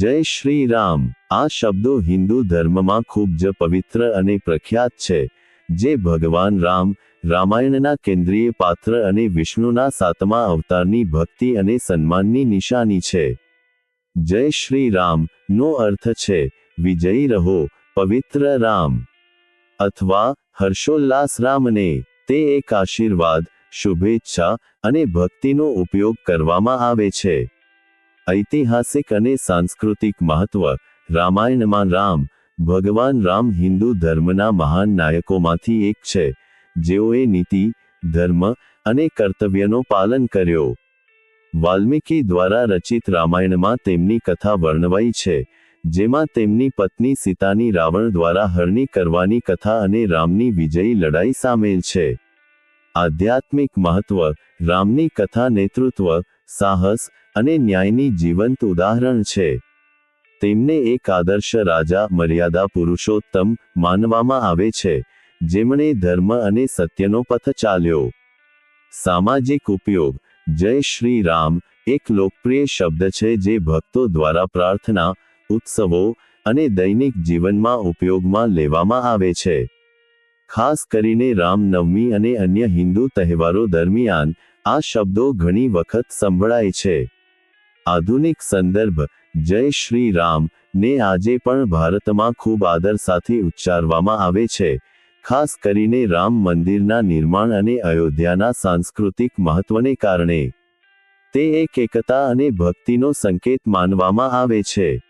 જય શ્રી રામ. આ શબ્દો હિન્દુ ધર્મમાં ખૂબ જ પવિત્ર અને પ્રખ્યાત છે. જે ભગવાન રામ, રામાયણના કેન્દ્રીય પાત્ર અને વિષ્ણુના સાતમા અવતારની ભક્તિ અને સન્માનની નિશાની છે. જય શ્રી રામ, નો અર્થ છે, વિજયી રહો, પવિત્ર રામ. અથવા, હર્ષોલ્લાસ રામને, તે એક આશીર્વાદ, શુભેચ્છા અને ભક્તિનો ઉપયોગ કરવામાં આવે છે. ઐતિહાસિક અને સાંસ્કૃતિક મહત્વ. રામાયણમાં રામ, ભગવાન રામ હિન્દુ ધર્મના મહાન નાયકોમાંથી એક છે. જેઓએ નીતિ, ધર્મ અને કર્તવ્યનો પાલન કર્યો. વાલ્મીકી દ્વારા રચિત રામાયણમાં તેમની કથા વર્ણવાઈ છે, જેમાં તેમની પત્ની સીતાની રાવણ દ્વારા હરણી કરવાની કથા અને રામની વિજયી લડાઈ સામેલ છે. આધ્યાત્મિક મહત્વ, રામની કથા નેતૃત્વ, સાહસ અને ન્યાયની જીવંત ઉદાહરણ છે. તેમને એક આદર્શ રાજા, મર્યાદા પુરુષોત્તમ, માનવામાં આવે છે, જેમણે ધર્મ અને સત્યનો પથ ચાલ્યો. સામાજિક ઉપયોગ, જય શ્રી રામ, એક લોકપ્રિય શબ્દ છે જે ભક્તો દ્વારા પ્રાર્થના, ઉત્સવો અને દૈનિક જીવનમાં ઉપયોગમાં લેવામાં આવે છે. ખાસ કરીને રામનવમી અને અન્ય હિન્દુ તહેવારો દરમિયાન આ શબ્દો ઘણી વખત સંભળાય છે. આધુનિક સંદર્ભ, જય શ્રી રામ, ને આજે પણ ભારતમાં ખૂબ આદર સાથે ઉચ્ચારવામાં આવે છે. ખાસ કરીને રામ મંદિરના નિર્માણ અને અયોધ્યાના સાંસ્કૃતિક મહત્વને કારણે. તે એક એકતા અને ભક્તિનો સંકેત માનવામાં આવે છે.